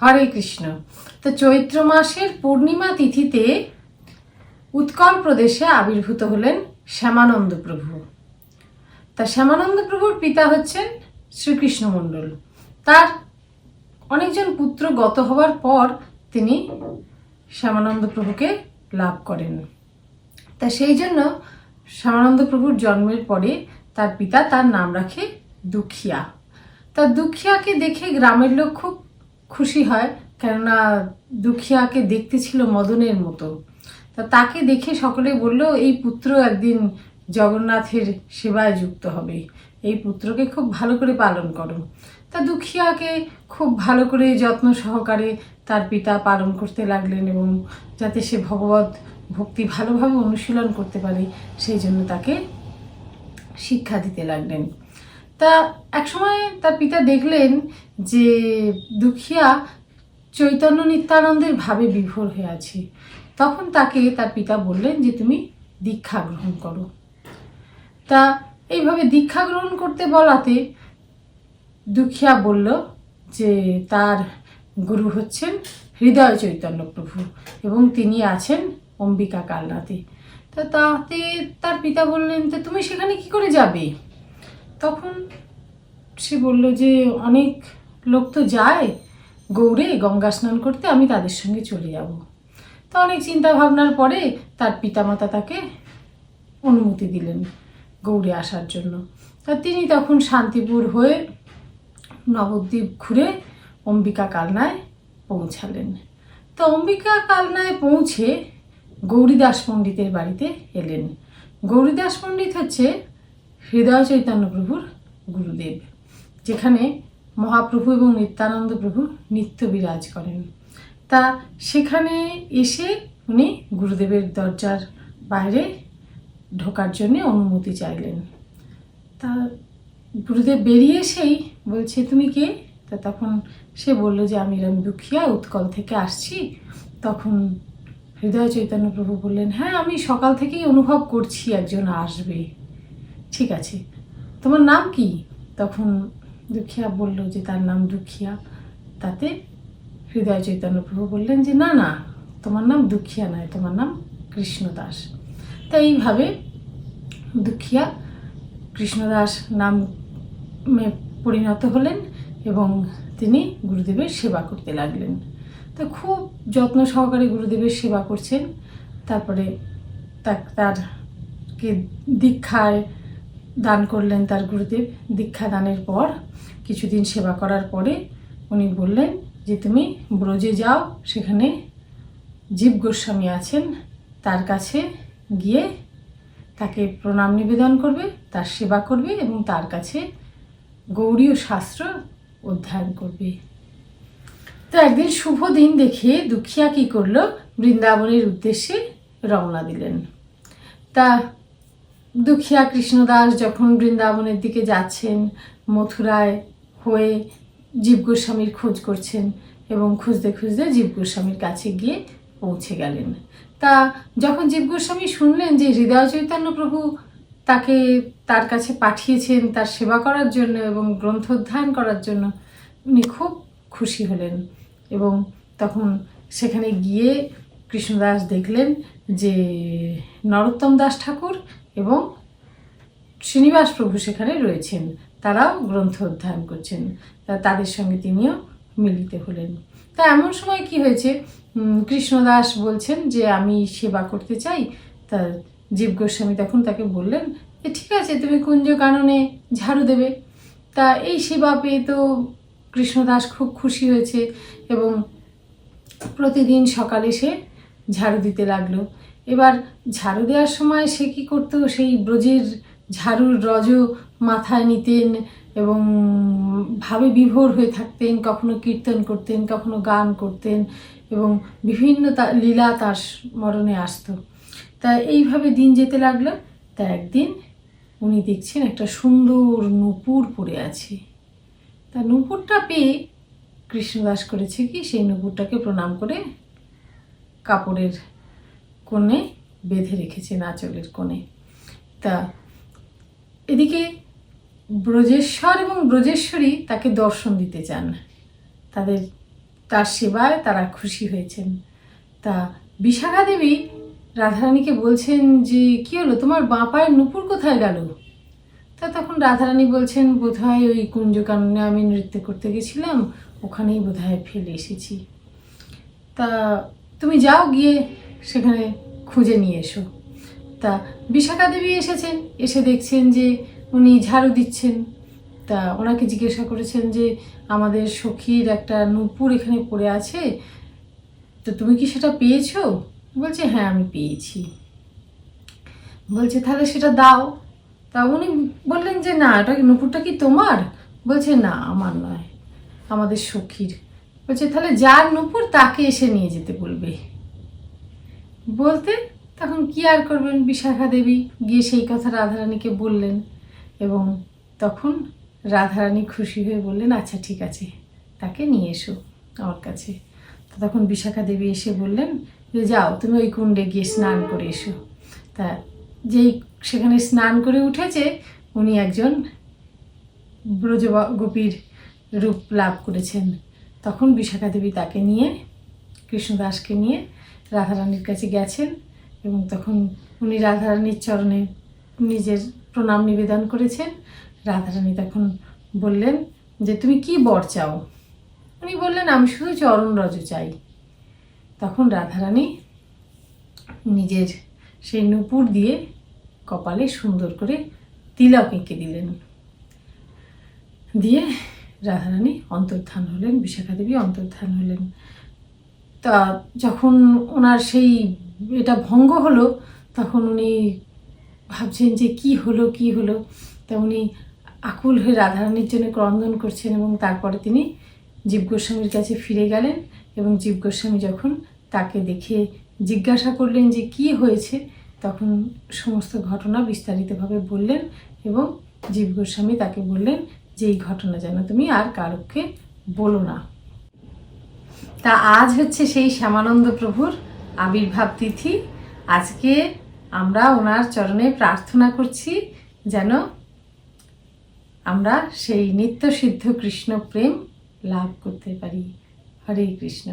হরে কৃষ্ণ। তো চৈত্র মাসের পূর্ণিমা তিথিতে উৎকল প্রদেশে আবির্ভূত হলেন শ্যামানন্দ প্রভু। তা শ্যামানন্দ প্রভুর পিতা হচ্ছেন শ্রীকৃষ্ণ মণ্ডল। তার অনেকজন পুত্র গত হওয়ার পর তিনি শ্যামানন্দ প্রভুকে লাভ করেন। তা সেই জন্য শ্যামানন্দ প্রভুর জন্মের পরে তার পিতা তার নাম রাখে দুখিয়া। তা দুখিয়াকে দেখে গ্রামের লোক খুব খুশি হয়, কেননা দুখিয়াকে দেখতে ছিল মদনের মতো। তা তাকে দেখে সকলে বলল, এই পুত্র একদিন জগন্নাথের সেবায় যুক্ত হবে। এই পুত্রকে খুব ভালো করে পালন করো। তা দুখিয়াকে খুব ভালো করে যত্ন সহকারে তার পিতা পালন করতে লাগলেন এবং যাতে সে ভগবত ভক্তি ভালোভাবে অনুশীলন করতে পারে, সেই জন্য তাকে শিক্ষা দিতে লাগলেন। তা একসময় তার পিতা দেখলেন যে দুখিয়া চৈতন্য নিত্যানন্দের ভাবে বিভোর হয়ে আছে। তখন তাকে তার পিতা বললেন যে, তুমি দীক্ষা গ্রহণ করো। তা এইভাবে দীক্ষা গ্রহণ করতে বলাতে দুখিয়া বলল যে, তার গুরু হচ্ছেন হৃদয় চৈতন্য প্রভু এবং তিনি আছেন অম্বিকা কালনাতে তা তাতে তার পিতা বললেন, তো তুমি সেখানে কি করে যাবে? তখন সে বলল যে, অনেক লোক তো যায় গৌড়ে গঙ্গা স্নান করতে, আমি তাদের সঙ্গে চলে যাব। তো অনেক চিন্তা ভাবনার পরে তার পিতামাতা তাকে অনুমতি দিলেন গৌড়ে আসার জন্য। তা তিনি তখন শান্তিপুর হয়ে নবদ্বীপ ঘুরে অম্বিকা কালনায় পৌঁছালেন। তো অম্বিকা কালনায় পৌঁছে গৌরীদাস পণ্ডিতের বাড়িতে এলেন। গৌরীদাস পণ্ডিত হচ্ছে হৃদয় চৈতন্য প্রভুর গুরুদেব, যেখানে মহাপ্রভু এবং নিত্যানন্দ প্রভু নিত্য বিরাজ করেন। তা সেখানে এসে উনি গুরুদেবের দরজার বাইরে ঢোকার জন্যে অনুমতি চাইলেন। তা গুরুদেব বেরিয়ে এসেই বলছে, তুমি কে? তা তখন সে বলল যে, আমি এরম দুঃখিয়া, উৎকল থেকে আসছি। তখন হৃদয় চৈতন্য প্রভু বললেন হ্যাঁ আমি সকাল থেকেই অনুভব করছি একজন আসবে। ঠিক আছে। তোমার নাম কি? তখন দুঃখিয়া বলল যে তার নাম দুঃখিয়া। তাতে হৃদয় চৈতন্য প্রভু বললেন যে, না না, তোমার নাম দুঃখিয়া নয়, তোমার নাম কৃষ্ণদাস। তা এইভাবে দুঃখিয়া কৃষ্ণদাস নামে পরিণত হলেন এবং তিনি গুরুদেবের সেবা করতে লাগলেন। তো খুব যত্ন সহকারে গুরুদেবের সেবা করছেন। তারপরে তার তারকে দীক্ষায় দান করলেন তার গুরুদেব। দীক্ষা দানের পর কিছুদিন সেবা করার পরে উনি বললেন যে, তুমি ব্রজে যাও, সেখানে জীব গোস্বামী আছেন। তার কাছে গিয়ে তাকে প্রণাম নিবেদন করবে, তার সেবা করবে এবং তার কাছে গৌরীয় শাস্ত্র অধ্যয়ন করবে। তো একদিন শুভ দিন দেখে দুঃখিয়া কী করল? বৃন্দাবনের উদ্দেশ্যে রওনা দিলেন। তা দুঃখিয়া কৃষ্ণদাস যখন বৃন্দাবনের দিকে যাচ্ছেন, মথুরায় হয়ে জীব গোস্বামীর খোঁজ করছেন এবং খুঁজতে খুঁজতে জীব গোস্বামীর কাছে গিয়ে পৌঁছে গেলেন। তা যখন জীব গোস্বামী শুনলেন যে হৃদয় চৈতন্য প্রভু তাকে তার কাছে পাঠিয়েছেন তার সেবা করার জন্য এবং গ্রন্থ অধ্যয়ন করার জন্য, উনি খুব খুশি হলেন এবং তখন সেখানে গিয়ে কৃষ্ণদাস দেখলেন যে নরোত্তম দাস ঠাকুর এবং শ্রীনিবাস প্রভু সেখানে রয়েছেন। তারাও গ্রন্থ অধ্যয়ন করছেন। তা তাদের সঙ্গে তিনিও মিলিত হলেন। তা এমন সময় কি হয়েছে? কৃষ্ণদাস বলছেন যে, আমি সেবা করতে চাই। তা জীব গোস্বামী তখন তাকে বললেন যে ঠিক আছে, তুমি কুঞ্জ কাননে ঝাড়ু দেবে। তা এই সেবা পেয়ে তো কৃষ্ণদাস খুব খুশি হয়েছে এবং প্রতিদিন সকালে সে ঝাড়ু দিতে লাগল। এবার ঝাড়ু দেওয়ার সময় সে কি করতো? সেই ব্রজের ঝাড়ুর রজ মাথায় নিতেন এবং ভাবে বিভোর হয়ে থাকতেন, কখনো কীর্তন করতেন, কখনো গান করতেন এবং বিভিন্ন লীলা তার স্মরণে আসতো। তা এইভাবে দিন যেতে লাগল। তা একদিন উনি দেখছেন একটা সুন্দর নূপুর পড়ে আছে। তা নূপুরটা পেয়ে কৃষ্ণদাস করেছে কি? সেই নূপুরটাকে প্রণাম করে কাপড়ের কোণে বেঁধে রেখেছে নাচলের কোণে। তা এদিকে ব্রজেশ্বর এবং ব্রজেশ্বরী তাকে দর্শন দিতে চান। তাদের, তার সেবায় তারা খুশি হয়েছেন। তা বিশাখা দেবী রাধারানীকে বলছেন যে, কি হলো? তোমার বাঁ পায়ের নুপুর কোথায় গেল? তা তখন রাধারানী বলছেন, বোধহয় ওই কুঞ্জকাননে আমি নৃত্য করতে গেছিলাম, ওখানেই বোধহয় ফেলে এসেছি। তা তুমি যাও গিয়ে সেখানে খুঁজে নিয়ে এসো। তা বিশাখা দেবী এসেছেন, এসে দেখছেন যে উনি ঝাড়ু দিচ্ছেন। তা ওনাকে জিজ্ঞাসা করেছেন যে, আমাদের সখীর একটা নূপুর এখানে পড়ে আছে, তো তুমি কি সেটা পেয়েছ? বলছে হ্যাঁ আমি পেয়েছি। বলছে, তাহলে সেটা দাও। তা উনি বললেন যে, না, এটা নূপুরটা কি তোমার? বলছে, না, আমার নয়, আমাদের সখীর। বলছে, তাহলে যার নূপুর তাকে এসে নিয়ে যেতে বলবে। বলতে তখন কি আর করবেন বিশাখা দেবী? গিয়ে সেই কথা রাধারানীকে বললেন এবং তখন রাধারানী খুশি হয়ে বললেন আচ্ছা ঠিক আছে, তাকে নিয়ে এসো আমার কাছে। তো তখন বিশাখা দেবী এসে বললেন, যে যাও, তুমি ওই কুণ্ডে গিয়ে স্নান করে এসো। তা যেই সেখানে স্নান করে উঠেছে, উনি একজন ব্রজ গোপীর রূপ লাভ করেছেন। তখন বিশাখা দেবী তাকে নিয়ে, কৃষ্ণদাসকে নিয়ে রাধারানীর কাছে গেছেন এবং তখন উনি রাধারানীর চরণে নিজের প্রণাম নিবেদন করেছেন। রাধারানী তখন বললেন যে, তুমি কি বর চাও? উনি বললেন, আমি শুধু চরণ রজ চাই। তখন রাধারানী নিজের সেই নুপুর দিয়ে কপালে সুন্দর করে তিলক এঁকে দিলেন। দিয়ে রাধারানী অন্তর্ধান হলেন বিশাখা দেবী অন্তর্ধান হলেন। তা যখন ওনার সেই এটা ভঙ্গ হলো, তখন উনি ভাবছেন যে কি হলো কি হলো? তা উনি আকুল হয়ে রাধারানীর জন্য ক্রন্দন করছেন এবং তারপরে তিনি জীব গোস্বামীর কাছে ফিরে গেলেন এবং জীব গোস্বামী যখন তাকে দেখে জিজ্ঞাসা করলেন যে কি হয়েছে, তখন সমস্ত ঘটনা বিস্তারিতভাবে বললেন এবং জীব গোস্বামী তাকে বললেন যে এই ঘটনা যেন তুমি আর কারোকে বলো না। তা আজ হচ্ছে সেই শ্যামানন্দ প্রভুর আবির্ভাব তিথি। আজকে আমরা ওনার চরণে প্রার্থনা করছি যেন আমরা সেই নিত্য সিদ্ধ কৃষ্ণ প্রেম লাভ করতে পারি। হরে কৃষ্ণ।